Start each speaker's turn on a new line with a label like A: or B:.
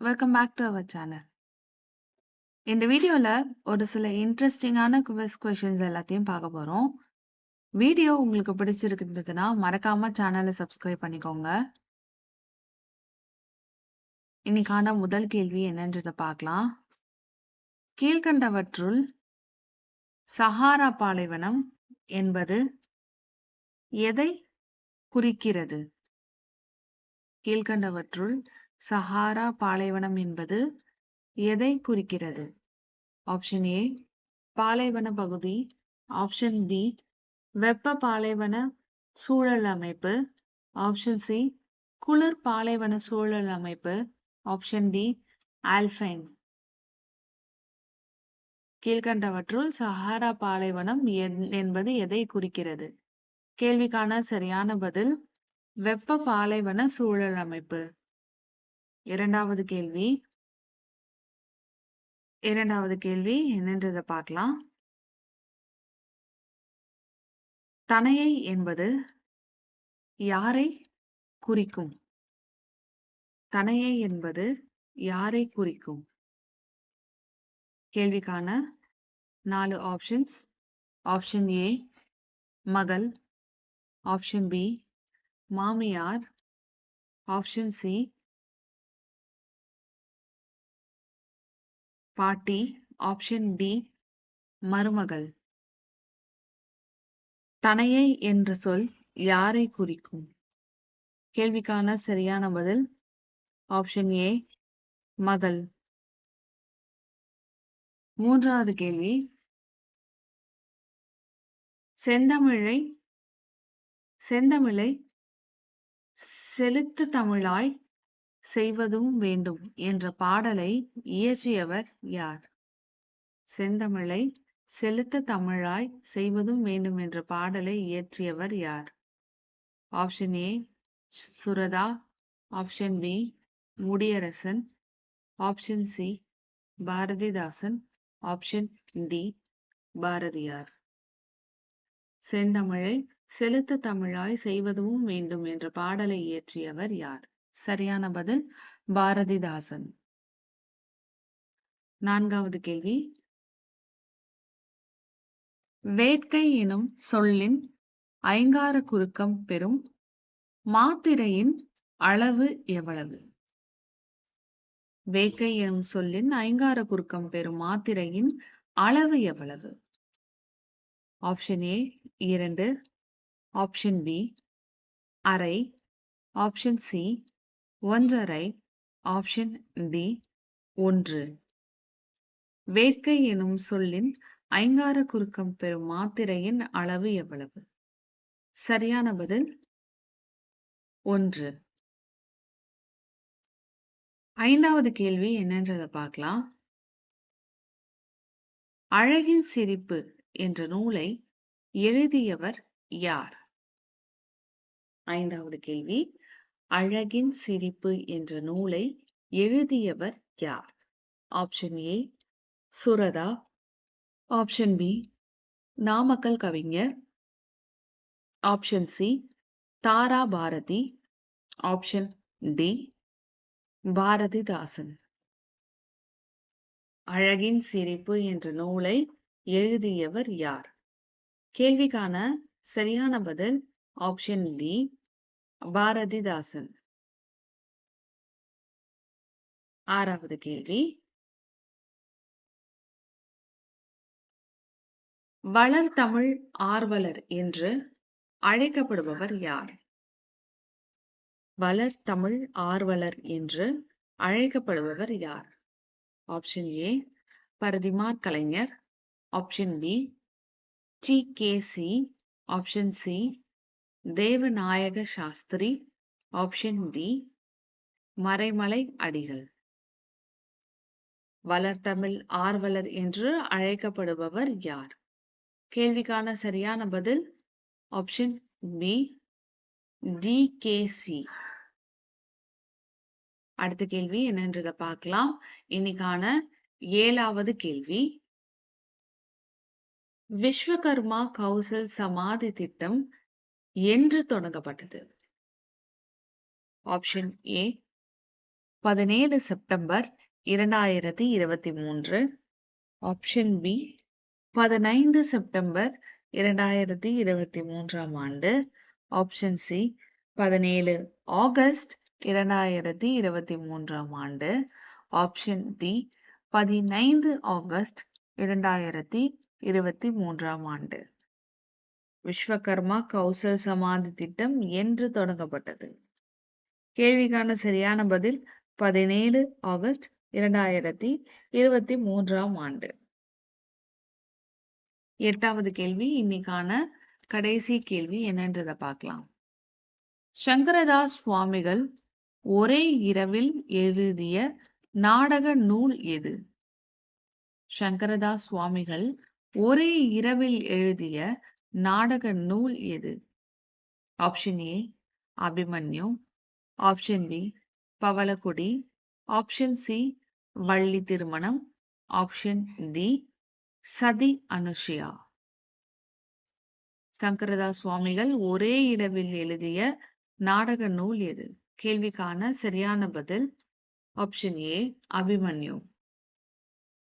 A: Welcome back to our channel. இந்த வீடியோல ஒரு சில இன்ட்ரஸ்டிங்கான குவிஸ் கொஷின்ஸ் எல்லாத்தையும் பார்க்க போறோம். வீடியோ உங்களுக்கு பிடிச்சிருந்ததுன்னா மறக்காம சேனலை சப்ஸ்கிரைப் பண்ணிக்கோங்க. இன்னைக்கான முதல் கேள்வி என்னன்றத பார்க்கலாம். கீழ்கண்டவற்றுள் சஹாரா பாலைவனம் என்பது எதை குறிக்கிறது? கீழ்க்கண்டவற்றுள் சஹாரா பாலைவனம் என்பது எதை குறிக்கிறது? ஆப்ஷன் ஏ பாலைவன பகுதி. ஆப்ஷன் பி வெப்ப பாலைவன சூழல் அமைப்பு. ஆப்ஷன் சி குளிர் பாலைவன சூழல் அமைப்பு. ஆப்ஷன் டி ஆல்பைன் கீழ்கண்டவற்றுள் சஹாரா பாலைவனம் என்- என்பது எதை குறிக்கிறது? கேள்விக்கான சரியான பதில் வெப்ப பாலைவன சூழல் அமைப்பு. இரண்டாவது கேள்வி. இரண்டாவது கேள்வி என்னன்றதை பார்க்கலாம். தனையை என்பது யாரை குறிக்கும்? தனையை என்பது யாரை குறிக்கும்? கேள்விக்கான நாலு ஆப்ஷன்ஸ் ஆப்ஷன் ஏ மகள். ஆப்ஷன் பி மாமியார். ஆப்ஷன் சி பாட்டி ஆப்ஷன் டி மருமகள். தனையை என்ற சொல் யாரை குறிக்கும்? கேள்விக்கான சரியான பதில் ஆப்ஷன் ஏ மகள். மூன்றாவது கேள்வி. செந்தமிழை செந்தமிழை செலுத்து தமிழாய் செய்வதும் வேண்டும் என்ற பாடலை இயற்றியவர் யார்? செந்தமிழை செலுத்த தமிழாய் செய்வதும் வேண்டும் என்ற பாடலை இயற்றியவர் யார்? Option A Suratha. Option B Mudiyarasan. Option C Bharathidasan. Option D Bharathiyar. செந்தமிழை செலுத்த தமிழாய் செய்வதும் வேண்டும் என்ற பாடலை இயற்றியவர் யார்? சரியான பதில் பாரதிதாசன். நான்காவது கேள்வி. வேட்கை எனும் சொல்லின் ஐங்கார குறுக்கம் பெறும் மாத்திரையின் அளவு எவ்வளவு? வேட்கை எனும் சொல்லின் ஐங்கார குறுக்கம் பெறும் மாத்திரையின் அளவு எவ்வளவு? ஆப்ஷன் ஏ இரண்டு. ஆப்ஷன் பி அரை. ஆப்ஷன் சி ஒன்றரை ஆப்ஷன் டி ஒன்று. வேட்கை எனும் சொல்லின் ஐங்கார குறுக்கம் பெறும் மாத்திரையின் அளவு எவ்வளவு? சரியான பதில்? ஒன்று. ஐந்தாவது கேள்வி என்னன்றதை பார்க்கலாம். அழகின் சிரிப்பு என்ற நூலை எழுதியவர் யார்? ஐந்தாவது கேள்வி. அழகின் சிரிப்பு என்ற நூலை எழுதியவர் யார்? Option A Suratha option B Namakkal Kavignar. Option C Thara Bharathi. Option D Bharathidasan. அழகின் சிரிப்பு என்ற நூலை எழுதியவர் யார்? கேள்விக்கான சரியான பதில் ஆப்ஷன் டி பாரதிதாசன். ஆறாவது கேள்வி. வளர் தமிழ் ஆர்வலர் என்று அழைக்கப்படுபவர் யார்? வளர் தமிழ் ஆர்வலர் என்று அழைக்கப்படுபவர் யார்? Option A Parithimar Kalaignar. Option B T K C option C Devanayaga Sastri option D Maraimalai Adigal. வளர்தமிழ் ஆர்வலர் என்று அழைக்கப்படுபவர் யார்? கேள்விக்கான சரியான பதில் option B T K C அடுத்த கேள்வி என்னன்றதை பார்க்கலாம். இன்னைக்கான ஏழாவது கேள்வி. விஸ்வகர்மா கௌசல் சமாதி திட்டம் என்று தொடங்கப்பட்டது. ஆப்ஷன் ஏ பதினேழு செப்டம்பர் இரண்டாயிரத்தி இருபத்தி மூன்று. ஆப்ஷன் பி பதினைந்து செப்டம்பர் இரண்டாயிரத்தி இருபத்தி மூன்றாம் ஆண்டு. ஆப்ஷன் சி பதினேழு ஆகஸ்ட் இரண்டாயிரத்தி இருபத்தி மூன்றாம் ஆண்டு. ஆப்ஷன் டி பதினைந்து ஆகஸ்ட் இரண்டாயிரத்தி இருபத்தி மூன்றாம் ஆண்டு. விஸ்வகர்மா கௌசல் சமாதி திட்டம் என்று தொடங்கப்பட்டது. கேள்விக்கான சரியான பதில் பதினேழு ஆகஸ்ட் இரண்டாயிரத்தி இருபத்தி மூன்றாம் ஆண்டு. எட்டாவது கேள்வி இன்னைக்கான கடைசி கேள்வி என்னன்றதை பார்க்கலாம். சங்கரதாஸ் சுவாமிகள் ஒரே இரவில் எழுதிய நாடக நூல் எது? சங்கரதாஸ் சுவாமிகள் ஒரே இரவில் எழுதிய நாடக நூல் எது? Option A Abhimanyu option B Pavalakudi option C Valli Thirumanam option D சதி அனுஷியா சங்கரதா சுவாமிகள் ஒரே இரவில் எழுதிய நாடக நூல் எது? கேள்விக்கான சரியான பதில் ஆப்ஷன் ஏ அபிமன்யு